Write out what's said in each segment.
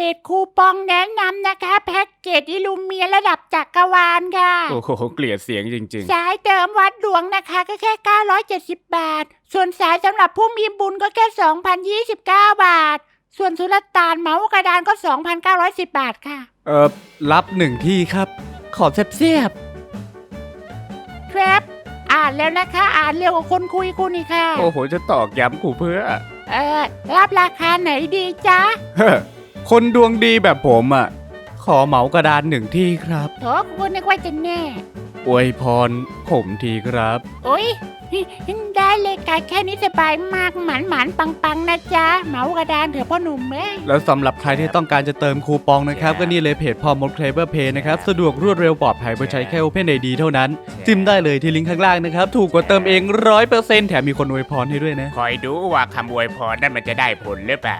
เกจคูปองแนะนำนะคะ แพ็กเกจอิลูเมียระดับจักรวาลค่ะ โอ้โห เกลียดเสียงจริงสายเติมวัดดวงนะคะก็แค่ 970 บาท ส่วนสายสำหรับผู้มีบุญก็แค่ 2,029 บาท ส่วนสุลต่านเหมากระดานก็ 2,910 บาทค่ะๆเออรับหนึ่งที่ครับ ขอบแซ่บครับ อ่านแล้วนะคะ อ่านเร็วกว่าคนคุยคุณนี่ค่ะ ๆโอ้โห จะตอกย้ำกูเพื่อ เออรับราคาไหนดีจ๊ะ เฮ้อ คนดวงดีแบบผมอะ ขอเหมากระดานหนึ่งที่ครับ โถคุณนึกว่าจะแน่ อวยพรผมทีครับ โอ้ย ได้เลยกายแค่นี้สบายมากหมันหมันปังปังๆนะจ๊ะเหมากระดานเถอะพ่อหนุ่มเอ้ย แล้วสำหรับใครที่ต้องการจะเติมคูปองนะครับ ก็นี่เลยเพจพอมดเคลเบอร์เพย์นะครับ สะดวกรวดเร็วปลอดภัยโดยใช้แค่ Open ID เท่านั้น จิ้มได้เลยที่ลิงก์ข้างล่างนะครับ ถูกกว่าเติมเองร้อยเปอร์เซ็นต์แถมมีคนอวยพรให้ด้วยนะ คอยดูว่าคำอวยพรนั่นมันจะได้ผลหรือเปล่า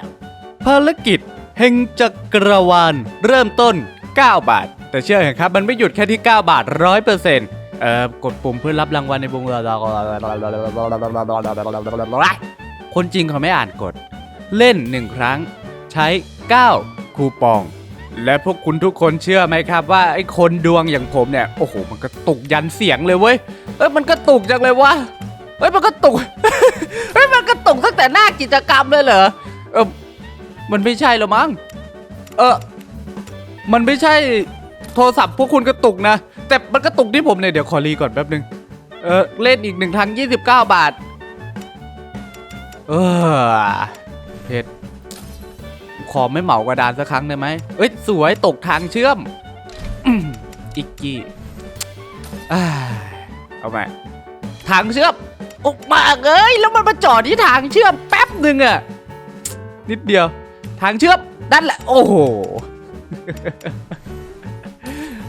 ภารกิจ แห่งจักรวาลเริ่มต้น 9 บาท แต่เชื่อเหรอครับมันไม่หยุดแค่ที่ 9 บาท 100%เอ่อกดปุ่มเพื่อรับรางวัลในวงคนจริงเขาไม่อ่านกฎเล่น 1 ครั้ง ใช้ 9 คูปอง และพวกคุณทุกคนเชื่อไหมครับว่าไอ้คนดวงอย่างผมเนี่ย โอ้โห มันกระตุกยันเสียงเลยเว้ย เอ้ยมันกระตุกจังเลยวะเฮ้ยมันกระตุกเฮ้ยมันกระตุกตั้งแต่หน้ากิจกรรมเลยเหรอเออ มันไม่ใช่หรอมั้ง เออ มันไม่ใช่โทรศัพท์พวกคุณกระตุกนะ แต่มันกระตุกที่ผมเนี่ยเดี๋ยวขอรีก่อนแป๊บนึง เออ เล่นอีกหนึ่งทาง29 บาท เออเพชรขอไม่เหมากระดานสักครั้งได้ไหมเอ้ย สวยตกทางเชื่อม อิกกี้อ่าเอาไปทางเชื่อมอุกมากเอ้ย แล้วมันมาจอดที่ทางเชื่อมแป๊บหนึ่งอะนิดเดียว ทางเชื่อมนั่นแหละ โอ้โห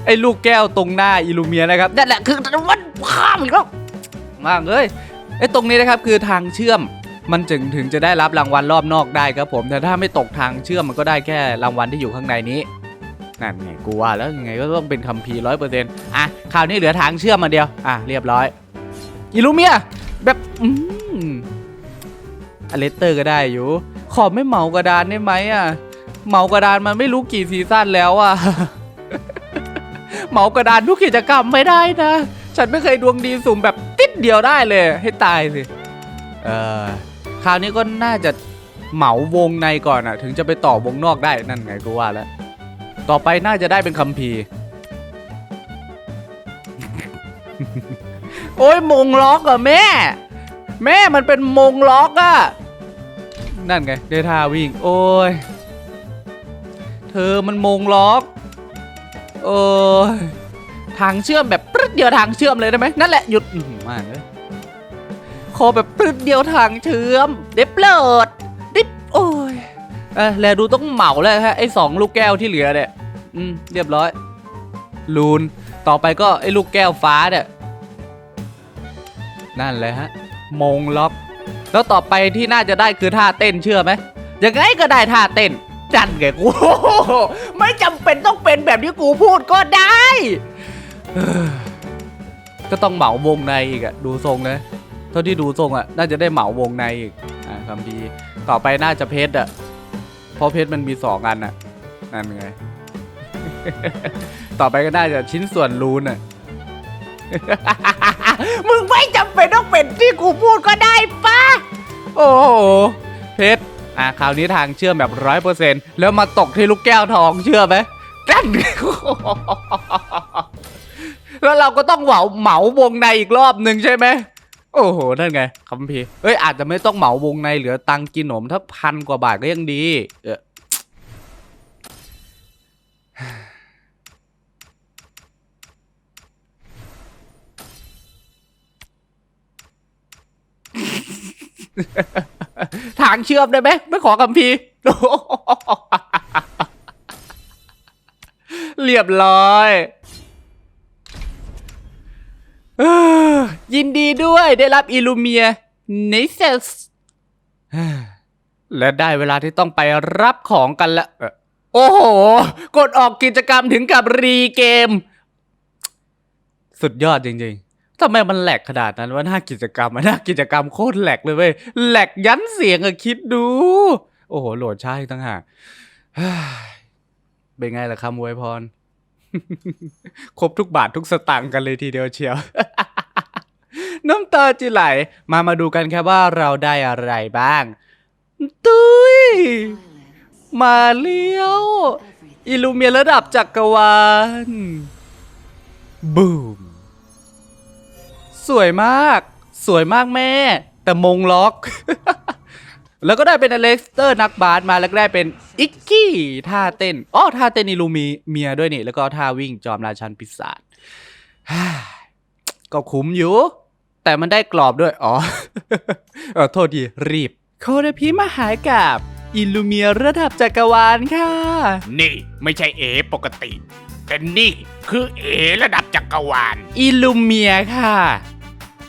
ไอ้ลูกแก้วตรงหน้าอิลูเมียนะครับนั่นแหละคือมันข้ามอีกแล้วมากเลยไอ้ตรงนี้นะครับคือทางเชื่อมมันจึงถึงจะได้รับรางวัลรอบนอกได้ครับผม แต่ถ้าไม่ตกทางเชื่อมมันก็ได้แค่รางวัลที่อยู่ข้างในนี้นั่นไงกูว่าแล้วยังไงก็ต้องเป็นคัมภีร์ร้อยเปอร์เซ็นต์อะคราวนี้เหลือทางเชื่อมมาเดียว อะเรียบร้อยอิลูเมียแบบอืมอเลสเตอร์ก็ได้อยู่ ขอไม่เหมากระดานได้ไหมอะ เหมากระดานมันไม่รู้กี่ซีซั่นแล้วอะ เหมากระดานทุกกิจกรรมไม่ได้นะ ฉันไม่เคยดวงดีสุ่มแบบติดเดียวได้เลย ให้ตายสิ เออคราวนี้ก็น่าจะเหมาวงในก่อนอะ ถึงจะไปต่อวงนอกได้นั่นไงกูว่าแล้ว ต่อไปน่าจะได้เป็นคัมภีร์โอ้ยมงล็อกอะแม่ แม่มันเป็นมงล็อกอะ นั่นไงได้ท่าวิ่ง โอ้ย เธอมันมงล็อกโอ้ยทางเชื่อมแบบปรึดเดียวทางเชื่อมเลยได้ไหมนั่นแหละหยุดมากเลยขอแบบปรึดเดียวทางเชื่อมเด็บเลิดดิบโอ้ยเออแล้วดูต้องเหมาเลยฮะไอ้สองลูกแก้วที่เหลือเนี่ยอืมเรียบร้อย ลูนต่อไปก็ไอ้ลูกแก้วฟ้าเนี่ยนั่นเลยฮะมงล็อก แล้วต่อไปที่น่าจะได้คือท่าเต้นเชื่อไหมยังไงก็ได้ท่าเต้น จันไงกูไม่จำเป็นต้องเป็นแบบที่กูพูดก็ได้ ก็ต้องเหมาวงในอีกอะดูทรงเลยเท่าที่ดูทรงอะน่าจะได้เหมาวงในอีกอ่าคำพีต่อไปน่าจะเพชรอะเพราะเพชรมันมีสองอันอะนั่นไง ต่อไปก็น่าจะชิ้นส่วนรูนอะ งไม่จำเป็นต้องเป็นที่กูพูดก็ได้ปะโอ้โหเพชรอะคราวนี้ทางเชื่อมแบบร้อยเปอร์เซ็นต์แล้วมาตกที่ลูกแก้วทองเชื่อไหมกันแล้วเราก็ต้องเหมาเหมาวงในอีกรอบหนึ่งใช่ไหมโอ้โห นั่นไงคัมพีเอ้ยอาจจะไม่ต้องเหมาวงในเหลือตังกินขนมถ้าพันกว่าบาทก็ยังดี เออ ทางเชื่อมได้ไหมไม่ขอคำพีเรียบร้อยยินดีด้วยได้รับอิลูเมียเนเซสและได้เวลาที่ต้องไปรับของกันละโอ้โห กดออกกิจกรรมถึงกับรีเกม สุดยอดจริงๆ ทำไมมันแหลกขนาดนั้นว่าหน้ากิจกรรมอะหน้ากิจกรรมโคตรแหลกเลยเว้ยแหลกยันเสียงอะคิดดู โอ้โหโหลดใช้าอีกตั้งหากเป็นไงล่ะคำอวยพร ครบทุกบาททุกสตางค์กันเลยทีเดียวเชียว น้ำตาจะไหล มามาดูกันครับว่าเราได้อะไรบ้าง ตุ้ย มาเลี้ยว อิลูเมียระดับจักรวาลบูม สวยมาก สวยมากแม่ แต่มงล็อก แล้วก็ได้เป็นอเล็กสเตอร์นักบาสมาแล้วก็ได้เป็นอิกกี้ท่าเต้นอ๋อท่าเต้นอิลูมีเมียด้วยนี่ แล้วก็ท่าวิ่งจอมราชันปีศาจฮ่าก็คุ้มอยู่ แต่มันได้กรอบด้วย อ๋อเออโทษทีรีบ โคเดพีมาหายกับอิลูเมียระดับจักรวาลค่ะ นี่ไม่ใช่เอปกติ แต่นี่คือเอระดับจักรวาล อิลูเมียค่ะ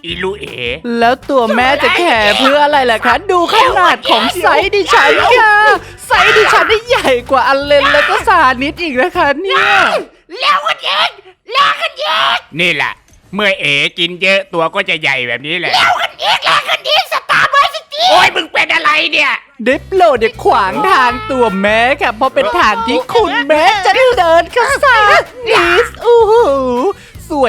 อีลูเอ แล้วตัวแม่จะแข่เพื่ออะไรล่ะคะ ดูขนาดของไซส์ดิฉันค่ะไซส์ดิฉันได้ใหญ่กว่าอันเลนแล้วก็สานิดอีกนะคะเนี่ยแล้วกันเองแล้วกันเองนี่แหละ เมื่อเอกินเยอะตัวก็จะใหญ่แบบนี้แหละแล้วกันเองแล้วกันเองสตาร์บัคสตีโอ้ยมึงเป็นอะไรเนี่ยดิปโลเด็กขวางทางตัวแม่ค่ะเพราะเป็นทางที่คุณแม่จะเดินเข้าสานิสอู้หูส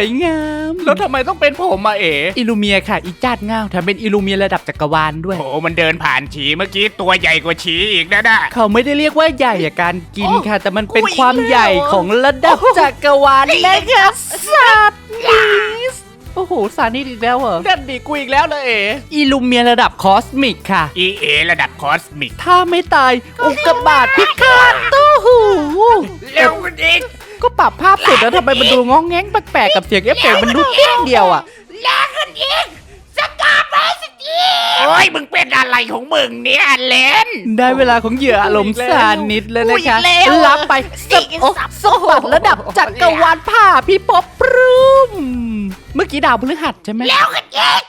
วยงาม แล้วทำไมต้องเป็นผมมาเออิลูเมียค่ะ อีจาดเงาแถมเป็นอิลูเมียระดับจักรวาลด้วย โอ้มันเดินผ่านฉีเมื่อกี้ตัวใหญ่กว่าฉีอีกนะน่ะ เขาไม่ได้เรียกว่าใหญ่อะการกินค่ะ แต่มันเป็นความใหญ่ของระดับจักรวาลนะคะสัตว์นิสโอ้โหสานิดอีกแล้วเหรอนั่นดีกูอีกแล้วเลยเออิลูเมียระดับคอสมิกค่ะ อีเอระดับคอสมิก ถ้าไม่ตายอุกกาบาตพิฆาตตู้หู เร็วกันอีก ก็ปรับภาพสุดแล้วทำไมมันดูง้องแง้งแปลกๆกับเสียงเอฟเฟกต์มันดูเพี้ยงเดียวอะแล้วกันเองสตาร์บัคสตีโอ้ยมึงเป็นอะไรของมึงเนี่ยเลนได้เวลาของเหยื่ออารมณ์สานิดแล้วนะคะอุ๊ยแล้วรับไปสบโอ้สะบัดระดับจักรวาลผ่าพี่ป๊อปปรุ้มเมื่อกี้ดาวพฤหัสใช่ไหมแล้วกันเอง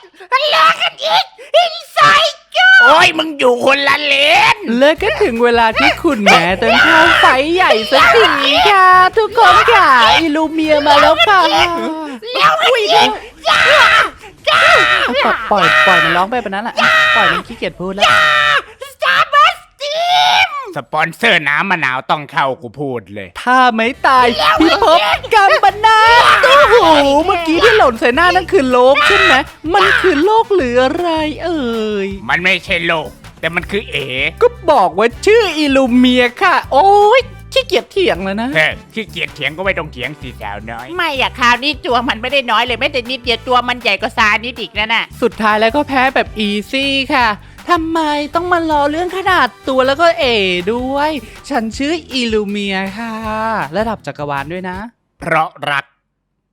แล้วกันเองอินไซด์ก็ โอ้ยมึงอยู่คนละเลน แล้วก็ถึงเวลาที่คุณแม่ต้องเข้าไฟใหญ่สักทีค่ะ ทุกคนค่ะอิลูเมียมาแล้วค่ะแล้วกันเองจ้าจ้าปล่อยปล่อยปล่อยมันร้องไปแบบนั้นแหละปล่อยมันขี้เกียจพูดแล้ว สตาร์บัคสตีม สปอนเซอร์น้ำมะนาวต้องเข้ากูพูดเลย ถ้าไม่ตายพี่พบกัมบนาโอ้โหเมื่อกี้ที่หล่นใส่หน้านั่นคือโลกใช่ไหมมันคือโลกหรืออะไรเอ่ยมันไม่ใช่โลก แต่มันคือเอก็บอกว่าชื่ออิลูเมียค่ะ โอ้ยขี้เกียจเถียงแล้วนะเฮ้ยขี้เกียจเถียงก็ไม่ต้องเถียงสิสาวน้อย ไม่อะคราวนี้ตัวมันไม่ได้น้อยเลยไม่แต่นิดเดียวตัวมันใหญ่กว่าซานิดอีกนั่นน่ะ สุดท้ายแล้วก็แพ้แบบอีซี่ค่ะ ทำไมต้องมารอเรื่องขนาดตัวแล้วก็เอด้วย ฉันชื่ออิลูเมียค่ะ ระดับจักรวาลด้วยนะ เพราะรัก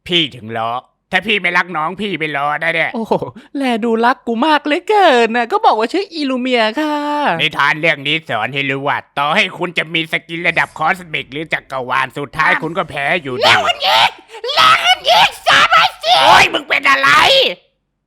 พี่ถึงล้อ ถ้าพี่ไม่รักน้องพี่ไปล้อได้เนี่ยโอ้โห แลดูรักกูมากเลยเกินนะก็บอกว่าชื่ออิลูเมียค่ะ นิทานเรื่องนี้สอนให้รู้ว่าต่อให้คุณจะมีสกิลระดับคอสมิกหรือจักรวาลสุดท้ายคุณก็แพ้อยู่ดีแล้วกันเองแล้วกันเองสตาร์บัคสตีมโอ้ยมึงเป็นอะไร